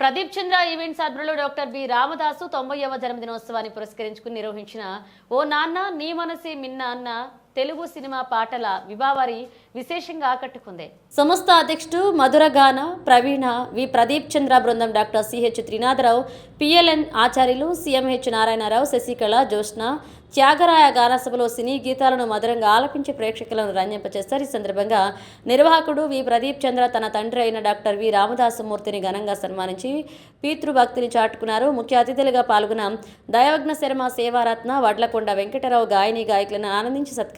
Pradeep Chandra events ఆధ్వర్యంలో doctor B Ramadasu తొంభైవ జన్మదినోత్సవాన్ని పురస్కరించుకుని నిర్వహించిన ఓ నాన్న నీ మనసి మిన్న అన్న తెలుగు సినిమా పాటల విభావారి విశేషంగా ఆకట్టుకుంది. సంస్థ అధ్యక్షుడు మధురగాన ప్రవీణ వి ప్రదీప్ చంద్ర బృందం doctor CH Trinatharao PLN Acharyulu CMH Narayanarao Sasikala Jyotsna Tyagaraya గానసభలో cine గీతాలను మధురంగా ఆలపించి ప్రేక్షకులను రంజింపచేస్తారు. ఈ సందర్భంగా నిర్వాహకుడు వి ప్రదీప్ చంద్ర తన తండ్రి అయిన డాక్టర్ వి రామదాసమూర్తిని ఘనంగా సన్మానించి పితృభక్తిని చాటుకున్నారు. ముఖ్య అతిథులుగా పాల్గొన్న దైవజ్ఞ శర్మ సేవారత్న వడ్లకొండ వెంకటరావు గాయని గాయకులను ఆనందించి సత్కరించారు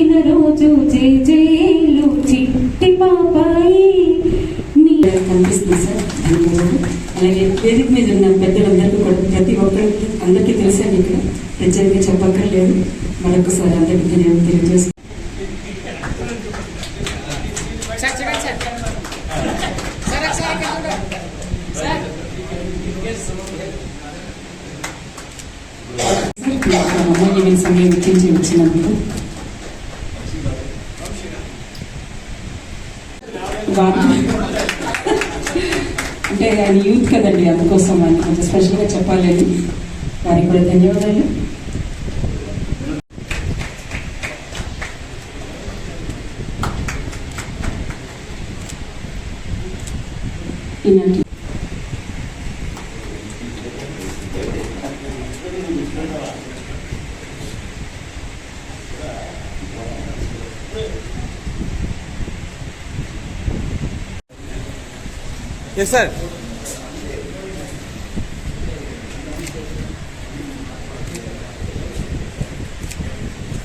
పుట్టిన రోజు జై జైలు చిట్టి పాపాయి కనిపిస్తుంది సార్. అలాగే వేదిక మీద ఉన్న పెద్దలందరికీ కూడా ప్రతి ఒక్కరికి అందరికీ తెలిసాను ఇక్కడ ప్రత్యేకంగా చెప్పక్కర్లేదు. మరొకసారి అందరికీ నేను తెలియజేస్తాను సమయం ఇచ్చించి వచ్చినందుకు అంటే ఆయన యూత్ కదండి అందుకోసం అని కొంచెం స్పెషల్గా చెప్పాలని వారికి కూడా ధన్యవాదాలు. ఈనాటి Yes, sir.